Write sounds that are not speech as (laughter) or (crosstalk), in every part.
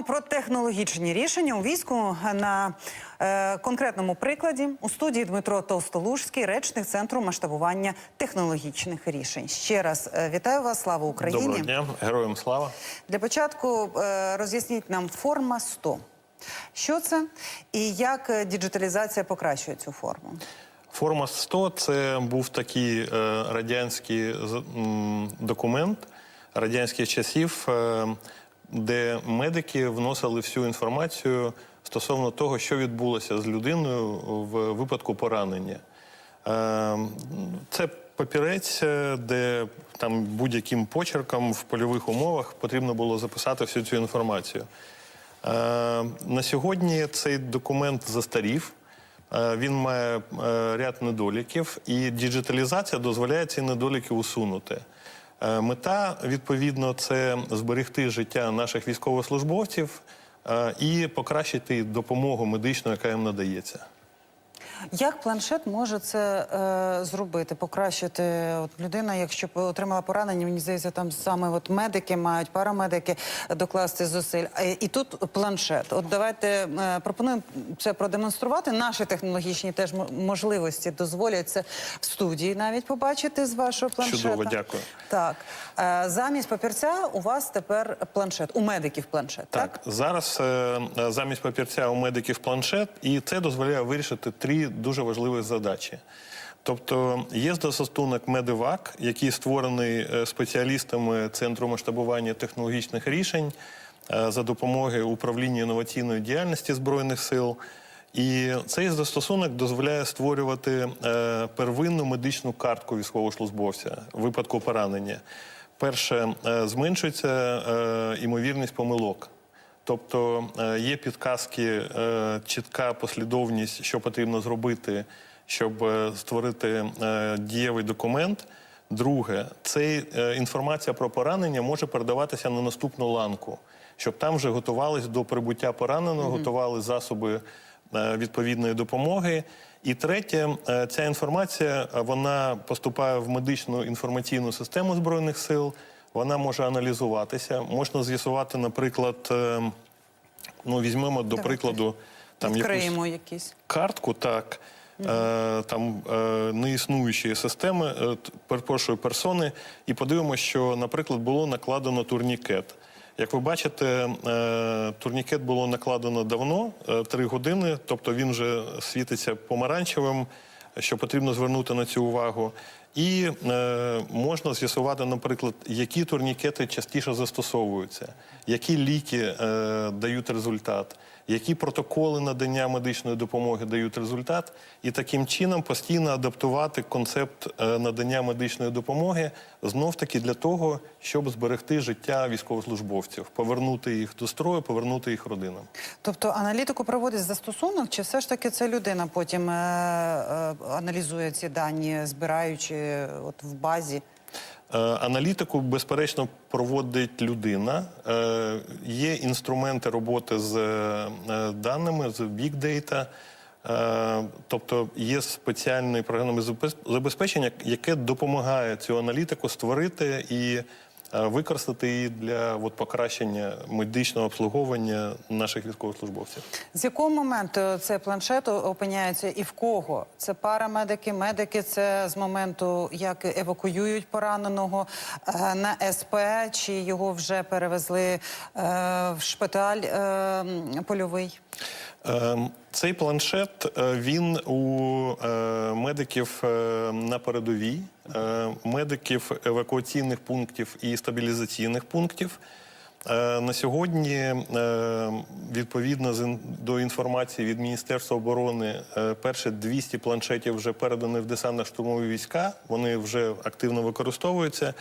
Говоримо про технологічні рішення у війську на е, конкретному прикладі. У студії Дмитро Толстолужський, речник центру масштабування технологічних рішень. Ще раз е, вітаю вас, слава Україні! Доброго дня, героям слава. Для початку е, роз'ясніть нам форма 100. Що це і як е, діджиталізація покращує цю форму? Форма 100 це був такий е, радянський м, документ радянських часів, е, де медики вносили всю інформацію стосовно того, що відбулося з людиною в випадку поранення. Е, Це папірець, е, де там будь-яким почерком в польових умовах потрібно було записати всю цю інформацію. Е, На сьогодні цей документ застарів. Він має ряд недоліків, і діджиталізація дозволяє ці недоліки усунути. Е, Мета, відповідно, це зберегти життя наших військовослужбовців е, і покращити допомогу медичну, яка їм надається. Як планшет може це е, зробити, покращити? От людина, якщо отримала поранення, мені здається, там саме от медики мають, парамедики докласти зусиль. І тут планшет. От давайте е, пропонуємо це продемонструвати. Наші технологічні теж можливості дозволять це в студії навіть побачити з вашого планшета. Чудово, дякую. Так Е, замість папірця у вас тепер планшет. У медиків планшет. Так, Так, зараз е, е, замість папірця у медиків планшет, і це дозволяє вирішити три дуже важливі задачі. Тобто є застосунок Медивак, який створений е, спеціалістами Центру масштабування технологічних рішень е, за допомогою управління інноваційної діяльності Збройних сил. І цей застосунок дозволяє створювати е, первинну медичну картку військовослужбовця в випадку поранення. Перше, зменшується імовірність помилок. Тобто е, є підказки, е, чітка послідовність, що потрібно зробити, щоб е, створити дієвий документ. Друге, це інформація про поранення може передаватися на наступну ланку, щоб там вже готувались до прибуття пораненого, готували засоби відповідної допомоги. І третє, ця інформація вона поступає в медичну інформаційну систему збройних сил. Вона може аналізуватися. Можна з'ясувати, наприклад, е, ну візьмемо до прикладу там якусь якісь. картку, так. Е, там е, неіснуючі системи, перепрошую, персони, і подивимося, що, наприклад, було накладено турнікет. Як ви бачите, турнікет було накладено давно, три години, тобто він вже світиться помаранчевим, що потрібно звернути на цю увагу. І е, можна з'ясувати, наприклад, які турнікети частіше застосовуються, які ліки е, дають результат, які протоколи надання медичної допомоги дають результат, і таким чином постійно адаптувати концепт е, надання медичної допомоги знов таки для того, щоб зберегти життя військовослужбовців, повернути їх до строю, повернути їх родинам. Тобто аналітику проводить застосунок, чи все ж таки це людина потім е, е, аналізує ці дані, збираючи от в базі? Е, Аналітику, безперечно, проводить людина. Е, Є інструменти роботи з е, даними, з big data. Тобто є спеціальне програмне забезпечення, яке допомагає цю аналітику створити і використати її для от, покращення медичного обслуговування наших військовослужбовців. З якого моменту цей планшет опиняється і в кого? Це парамедики, медики, це з моменту, як евакуюють пораненого е, на СП, чи його вже перевезли е, в шпиталь е, польовий? Ем, Цей планшет е, він у е, медиків е, на передовій, медиків евакуаційних пунктів і стабілізаційних пунктів. На сьогодні, відповідно до інформації від Міністерства оборони, перше 200 планшетів вже передані в десантно-штурмові війська. Вони вже активно використовуються.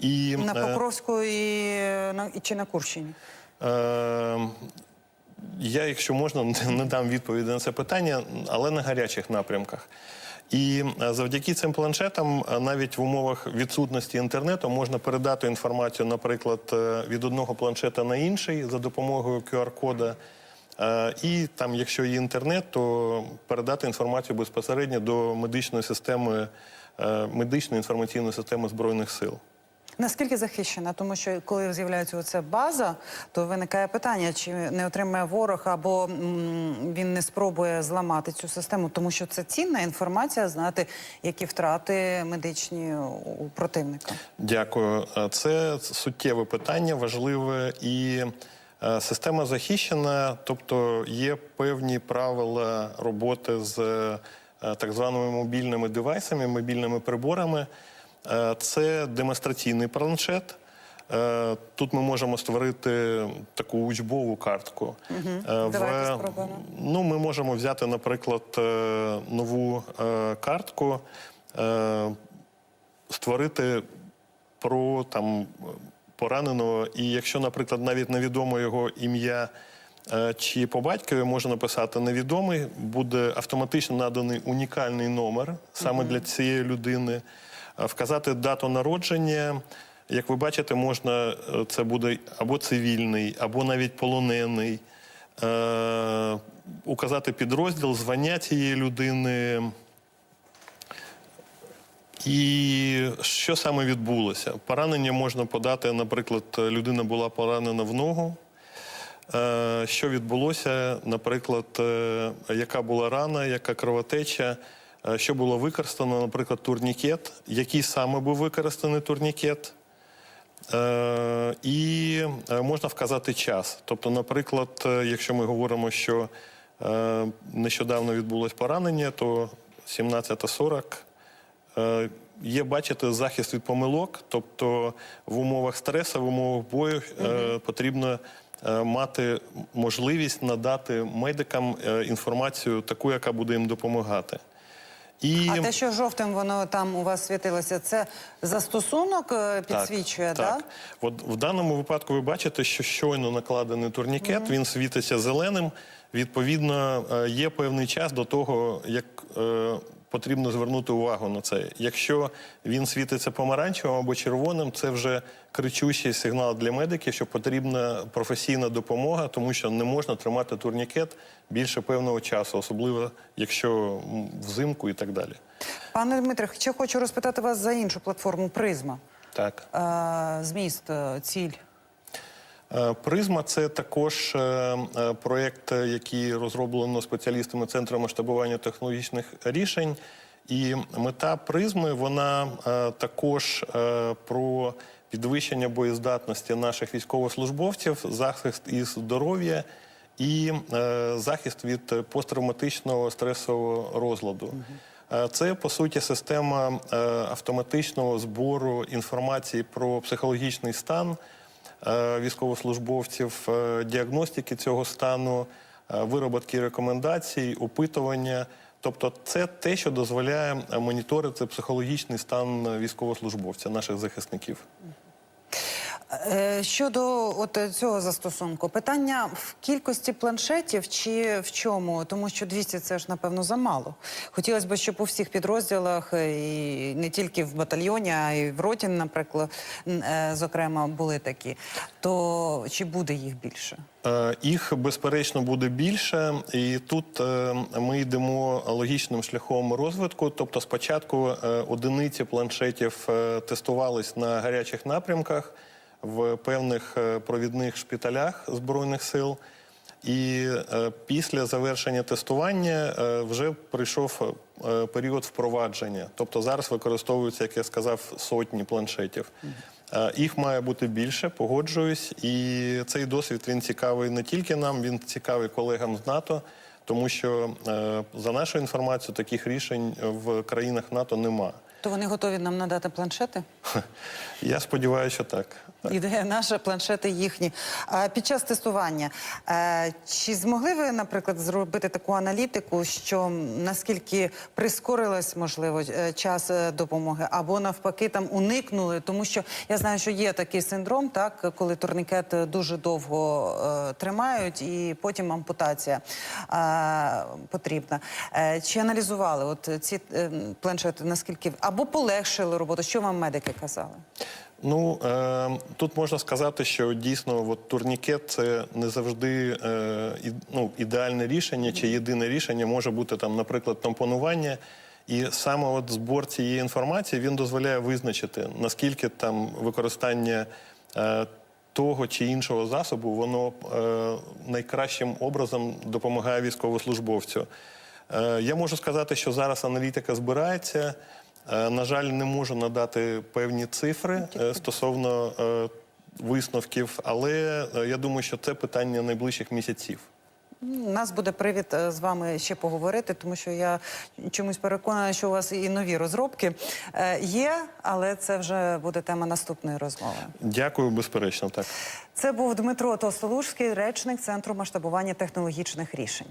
І На Покровську і, і чи на Курщині? Е, Я, якщо можна, (laughs) не дам відповіді на це питання, але на гарячих напрямках. І е, завдяки цим планшетам, е, навіть в умовах відсутності інтернету, можна передати інформацію, наприклад, е, від одного планшета на інший за допомогою QR-кода. І там, якщо є інтернет, то передати інформацію безпосередньо до медичної системи, медичної інформаційної системи Збройних сил. Наскільки захищена? Тому що коли з'являється оця база, то виникає питання, чи не отримає ворог або він не спробує зламати цю систему, тому що це цінна інформація, знати, які втрати медичні у противника. Дякую. Е, Це суттєве питання, важливе і е, система захищена, тобто є певні правила роботи з е, так званими мобільними девайсами, мобільними приборами. Е, Це демонстраційний планшет. Е, Тут ми можемо створити таку учбову картку. Е, Давайте спробуємо. Ну, ми можемо взяти, наприклад, нову картку, створити про там пораненого, і якщо, наприклад, навіть невідомо його ім'я чи по батькові можна написати невідомий, буде автоматично наданий унікальний номер саме для цієї людини, вказати дату народження. Як ви бачите, можна е, це буде або цивільний, або навіть полонений. Е, указати підрозділ, звання цієї людини. І що саме відбулося? Поранення можна подати, наприклад, людина була поранена в ногу. Е, Що відбулося, наприклад, е, яка була рана, яка кровотеча, е, що було використано, наприклад, турнікет, який саме був використаний турнікет. Е, І е, можна вказати час. Тобто, наприклад, е, якщо ми говоримо, що е, нещодавно відбулось поранення, то 17.40 Е, Є, бачите, захист від помилок, тобто в умовах стресу, в умовах бою е, потрібно е, мати можливість надати медикам е, інформацію таку, яка буде їм допомагати. І А те, що жовтим воно там у вас світилося, це застосунок е, підсвічує, так, так? да? От в даному випадку ви бачите, що щойно накладений турнікет, він світиться зеленим. Відповідно, е, є певний час до того, як е, потрібно звернути увагу на це. Якщо він світиться помаранчевим або червоним, це вже кричущий сигнал для медиків, що потрібна професійна допомога, тому що не можна тримати турнікет більше певного часу, особливо якщо взимку і так далі. Пане Дмитре, ще хочу розпитати вас за іншу платформу Призма. Так. Зміст, е, ціль. Е, Призма це також е, е, проєкт, який розроблено спеціалістами Центру масштабування технологічних рішень. І мета призми вона також про підвищення боєздатності наших військовослужбовців, захист і здоров'я і е, захист від посттравматичного стресового розладу. Це по суті система е, автоматичного збору інформації про психологічний стан військовослужбовців, е, діагностики цього стану, е, вироботки рекомендацій, опитування. Тобто, це те, що дозволяє е, моніторити психологічний стан військовослужбовця, наших захисників. Е, Щодо от е, цього застосунку, питання в кількості планшетів чи в чому? Тому що 200 – це ж напевно замало. Хотілося б, щоб у всіх підрозділах е, і не тільки в батальйоні, а й в роті, наприклад, зокрема, були такі. То чи буде їх більше? Їх безперечно буде більше, і тут ми йдемо логічним шляхом розвитку. Тобто, спочатку одиниці планшетів тестувались на гарячих напрямках в певних е, провідних шпиталях збройних сил. І е, після завершення тестування е, вже прийшов період впровадження. Тобто зараз використовуються, як я сказав, сотні планшетів. Їх має бути більше, погоджуюсь. І цей досвід він цікавий не тільки нам, він цікавий колегам з НАТО, тому що за нашою інформацією таких рішень в країнах НАТО нема. То вони готові нам надати планшети? (laughs) Я сподіваюся, що так. Ідея наша, планшети їхні. А під час тестування е, чи змогли ви, наприклад, зробити таку аналітику, що наскільки прискорилась, можливо, е, час е, допомоги, або навпаки там уникнули? Тому що я знаю, що є такий синдром, так коли турнікет дуже довго тримають, і потім ампутація потрібна. Чи аналізували от ці е, планшети, наскільки або полегшили роботу? Що вам медики казали? Ну е, тут можна сказати, що дійсно от, турнікет це не завжди е, і, ну, ідеальне рішення чи єдине рішення. Може бути там, наприклад, тампонування. І саме от збор цієї інформації він дозволяє визначити, наскільки там використання е, того чи іншого засобу воно е, найкращим образом допомагає військовослужбовцю. Е, я можу сказати, що зараз аналітика збирається. Е, на жаль, не можу надати певні цифри е, стосовно е, висновків, але я думаю, що це питання найближчих місяців. У нас буде привід з вами ще поговорити, тому що я чомусь переконана, що у вас і нові розробки є, але це вже буде тема наступної розмови. Дякую, безперечно, так. Це був Дмитро Тостолужський, речник Центру масштабування технологічних рішень.